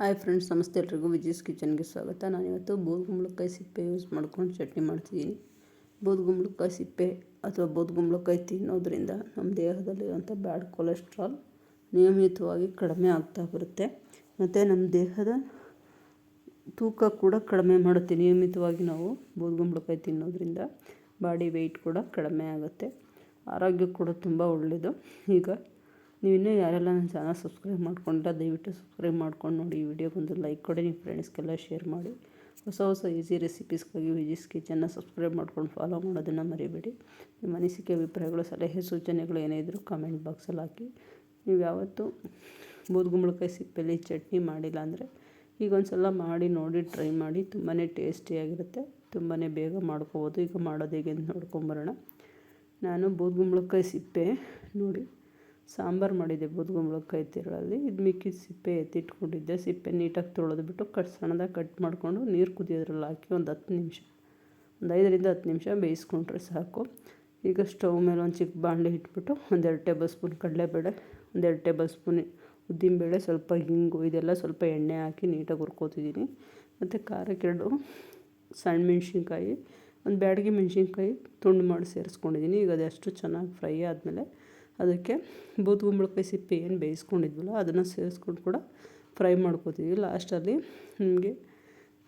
Hi friends, ನಮಸ್ತೆ ಎಲ್ರಿಗೂ. ವಿಜೀಸ್ ಕಿಚನ್ಗೆ ಸ್ವಾಗತ. ನಾನಿವತ್ತು ಬೂದ್ಗುಂಬಳಕಾಯಿ ಸಿಪ್ಪೆ ಯೂಸ್ ಮಾಡ್ಕೊಂಡು ಚಟ್ನಿ ಮಾಡ್ತಿದ್ದೀನಿ. ಬೂದ್ಗುಂಬಳಕಾಯಿ ಸಿಪ್ಪೆ ಅಥವಾ ಬೂದ್ಗುಂಬಳಕಾಯಿ ತಿನ್ನೋದ್ರಿಂದ ನಮ್ಮ ದೇಹದಲ್ಲಿರುವಂಥ ಬ್ಯಾಡ್ ಕೊಲೆಸ್ಟ್ರಾಲ್ ನಿಯಮಿತವಾಗಿ ಕಡಿಮೆ ಆಗ್ತಾ ಬರುತ್ತೆ. ಮತ್ತು ನಮ್ಮ ದೇಹದ ತೂಕ ಕೂಡ ಕಡಿಮೆ ಮಾಡುತ್ತೆ. ನಿಯಮಿತವಾಗಿ ನಾವು ಬೂದ್ಗುಂಬಳಕಾಯಿ ತಿನ್ನೋದ್ರಿಂದ ಬಾಡಿ ವೆಯ್ಟ್ ಕೂಡ ಕಡಿಮೆ ಆಗುತ್ತೆ. ಆರೋಗ್ಯ ಕೂಡ ತುಂಬ ಒಳ್ಳೆಯದು. ಈಗ ನೀವು ಇನ್ನೂ ಯಾರೆಲ್ಲ ನನ್ನ ಚಾನಲ್ ಸಬ್ಸ್ಕ್ರೈಬ್ ಮಾಡ್ಕೊಂಡಿಲ್ಲ ದಯವಿಟ್ಟು ಸಬ್ಸ್ಕ್ರೈಬ್ ಮಾಡ್ಕೊಂಡು ನೋಡಿ, ಈ ವಿಡಿಯೋಗೊಂದು ಲೈಕ್ ಕೊಡಿ, ನಿಮ್ಮ ಫ್ರೆಂಡ್ಸ್ಗೆಲ್ಲ ಶೇರ್ ಮಾಡಿ. ಹೊಸ ಹೊಸ ಈಸಿ ರೆಸಿಪೀಸ್ಗಾಗಿ ವಿಜಿಸ್ ಕಿಚನ್ನ ಸಬ್ಸ್ಕ್ರೈಬ್ ಮಾಡ್ಕೊಂಡು ಫಾಲೋ ಮಾಡೋದನ್ನು ಮರಿಬೇಡಿ. ನಿಮ್ಮ ಅನಿಸಿಕೆ, ಅಭಿಪ್ರಾಯಗಳು, ಸಲಹೆ, ಸೂಚನೆಗಳು ಏನೇ ಇದ್ದರೂ ಕಮೆಂಟ್ ಬಾಕ್ಸಲ್ಲಿ ಹಾಕಿ. ನೀವು ಯಾವತ್ತೂ ಬೂದ್ಗುಂಬಳಕಾಯಿ ಸಿಪ್ಪೆಲಿ ಚಟ್ನಿ ಮಾಡಿಲ್ಲ ಅಂದರೆ ಈಗ ಸಲ ಮಾಡಿ, ನೋಡಿ ಟ್ರೈ ಮಾಡಿ ತುಂಬಾ ಟೇಸ್ಟಿಯಾಗಿರುತ್ತೆ ತುಂಬಾ ಬೇಗ ಮಾಡ್ಕೋಬೋದು. ಈಗ ಮಾಡೋದು ಹೇಗೆ ಅಂತ ನೋಡ್ಕೊಂಬರೋಣ ನಾನು ಬೂದ್ಗುಂಬಳಕಾಯಿ ಸಿಪ್ಪೆ ನೋಡಿ. ಸಾಂಬಾರು ಮಾಡಿದ್ದೆ ಬೂದ್ಗುಂಬಳಕಾಯಿ ತಿರುಳಲ್ಲಿ. ಇದು ಮಿಕ್ಕಿದ ಸಿಪ್ಪೆ ಎತ್ತಿಟ್ಕೊಂಡಿದ್ದೆ. ಸಿಪ್ಪೆ ನೀಟಾಗಿ ತೊಳೆದ್ಬಿಟ್ಟು ಕಟ್ ಸಣ್ಣದಾಗಿ ಕಟ್ ಮಾಡಿಕೊಂಡು ನೀರು ಕುದಿಯೋದ್ರಲ್ಲಿ ಹಾಕಿ ಒಂದು ಹತ್ತು ನಿಮಿಷ, ಒಂದು ಐದರಿಂದ ಹತ್ತು ನಿಮಿಷ ಬೇಯಿಸ್ಕೊಂಡ್ರೆ ಸಾಕು. ಈಗ ಸ್ಟವ್ ಮೇಲೆ ಒಂದು ಚಿಕ್ಕ ಬಾಣಲೆ ಇಟ್ಬಿಟ್ಟು ಒಂದೆರಡು ಟೇಬಲ್ ಸ್ಪೂನ್ ಕಡಲೆಬೇಳೆ ಒಂದೆರಡು ಟೇಬಲ್ ಸ್ಪೂನ್ ಉದ್ದಿನಬೇಳೆ, ಸ್ವಲ್ಪ ಹಿಂಗು, ಇದೆಲ್ಲ ಸ್ವಲ್ಪ ಎಣ್ಣೆ ಹಾಕಿ ನೀಟಾಗಿ ಹುರ್ಕೋತಿದ್ದೀನಿ. ಮತ್ತು ಖಾರ ಎರಡು ಸಣ್ಣ ಮೆಣಸಿನ್ಕಾಯಿ, ಒಂದು ಬ್ಯಾಡಗಿ ಮೆಣಸಿನ್ಕಾಯಿ ತುಂಡು ಮಾಡಿ ಸೇರಿಸ್ಕೊಂಡಿದ್ದೀನಿ. ಈಗ ಅದೆಷ್ಟು ಚೆನ್ನಾಗಿ ಫ್ರೈ ಆದಮೇಲೆ ಅದಕ್ಕೆ ಬೂದ್ಗುಂಬಳಕಾಯಿ ಸಿಪ್ಪೆ ಏನು ಬೇಯಿಸ್ಕೊಂಡಿದ್ವಲ್ಲ ಅದನ್ನು ಸೇರಿಸ್ಕೊಂಡು ಕೂಡ ಫ್ರೈ ಮಾಡ್ಕೋತೀವಿ. ಲಾಸ್ಟಲ್ಲಿ ನಿಮಗೆ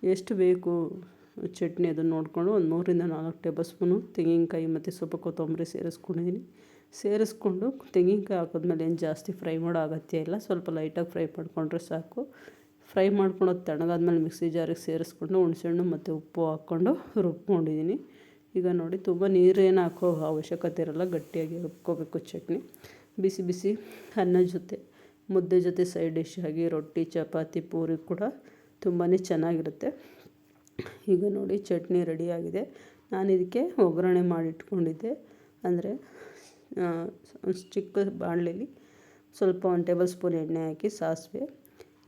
ಎಷ್ಟು ಬೇಕು ಚಟ್ನಿ ಅದನ್ನು ನೋಡಿಕೊಂಡು ಒಂದು ಮೂರರಿಂದ ನಾಲ್ಕು ಟೇಬಲ್ ಸ್ಪೂನು ತೆಂಗಿನಕಾಯಿ ಮತ್ತು ಸ್ವಲ್ಪ ಕೊತ್ತಂಬರಿ ಸೇರಿಸ್ಕೊಂಡಿದ್ದೀನಿ. ಸೇರಿಸ್ಕೊಂಡು ತೆಂಗಿನಕಾಯಿ ಹಾಕಿದ್ಮೇಲೆ ಏನು ಜಾಸ್ತಿ ಫ್ರೈ ಮಾಡೋ ಅಗತ್ಯ ಇಲ್ಲ. ಸ್ವಲ್ಪ ಲೈಟಾಗಿ ಫ್ರೈ ಮಾಡಿಕೊಂಡ್ರೆ ಸಾಕು. ಫ್ರೈ ಮಾಡ್ಕೊಂಡು ಅದು ತಣ್ಣಗಾದ್ಮೇಲೆ ಮಿಕ್ಸಿ ಜಾರಿಗೆ ಸೇರಿಸ್ಕೊಂಡು ಹುಣಸೆಹಣ್ಣು ಮತ್ತು ಉಪ್ಪು ಹಾಕ್ಕೊಂಡು ರುಬ್ಕೊಂಡಿದ್ದೀನಿ. ಈಗ ನೋಡಿ, ತುಂಬ ನೀರೇನು ಹಾಕೋ ಅವಶ್ಯಕತೆ ಇರೋಲ್ಲ, ಗಟ್ಟಿಯಾಗಿ ರುಬ್ಕೋಬೇಕು ಚಟ್ನಿ. ಬಿಸಿ ಬಿಸಿ ಅನ್ನ ಜೊತೆ, ಮುದ್ದೆ ಜೊತೆ ಸೈಡ್ ಡಿಶ್ ಆಗಿ ರೊಟ್ಟಿ, ಚಪಾತಿ, ಪೂರಿ ಕೂಡ ತುಂಬಾ ಚೆನ್ನಾಗಿರುತ್ತೆ. ಈಗ ನೋಡಿ, ಚಟ್ನಿ ರೆಡಿಯಾಗಿದೆ ನಾನು ಇದಕ್ಕೆ ಒಗ್ಗರಣೆ ಮಾಡಿಟ್ಕೊಂಡಿದ್ದೆ. ಅಂದರೆ ಚಿಕ್ಕ ಬಾಣಲೆಯಲ್ಲಿ ಸ್ವಲ್ಪ ಒಂದು ಟೇಬಲ್ ಸ್ಪೂನ್ ಎಣ್ಣೆ ಹಾಕಿ ಸಾಸಿವೆ,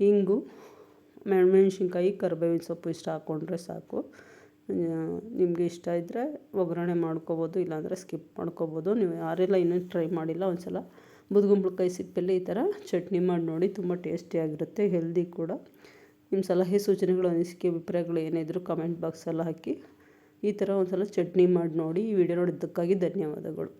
ಇಂಗು, ಮೆಣಸಿನ್ಕಾಯಿ, ಕರಿಬೇವಿನ ಸೊಪ್ಪು ಇಷ್ಟು ಹಾಕ್ಕೊಂಡ್ರೆ ಸಾಕು. ನಿಮಗೆ ಇಷ್ಟ ಇದ್ದರೆ ಒಗ್ಗರಣೆ ಮಾಡ್ಕೋಬೋದು, ಇಲ್ಲಾಂದರೆ ಸ್ಕಿಪ್ ಮಾಡ್ಕೋಬೋದು. ನೀವು ಯಾರೆಲ್ಲ ಇನ್ನೂ ಟ್ರೈ ಮಾಡಿಲ್ಲ ಒಂದು ಸಲ ಬೂದ್ಗುಂಬಳಕಾಯಿ ಸಿಪ್ಪೆಲ್ಲಿ ಈ ಥರ ಚಟ್ನಿ ಮಾಡಿ ನೋಡಿ, ತುಂಬ ಟೇಸ್ಟಿಯಾಗಿರುತ್ತೆ ಹೆಲ್ದಿ ಕೂಡ. ನಿಮ್ಮ ಸಲಹೆ ಸೂಚನೆಗಳು, ಅನಿಸಿಕೆ, ಅಭಿಪ್ರಾಯಗಳು ಏನಿದ್ರೂ ಇದ್ದರೂ ಕಮೆಂಟ್ ಬಾಕ್ಸಲ್ಲಿ ಹಾಕಿ ಈ ಥರ ಒಂದು ಸಲ ಚಟ್ನಿ ಮಾಡಿ ನೋಡಿ, ಈ ವಿಡಿಯೋ ನೋಡಿದ್ದಕ್ಕಾಗಿ ಧನ್ಯವಾದಗಳು.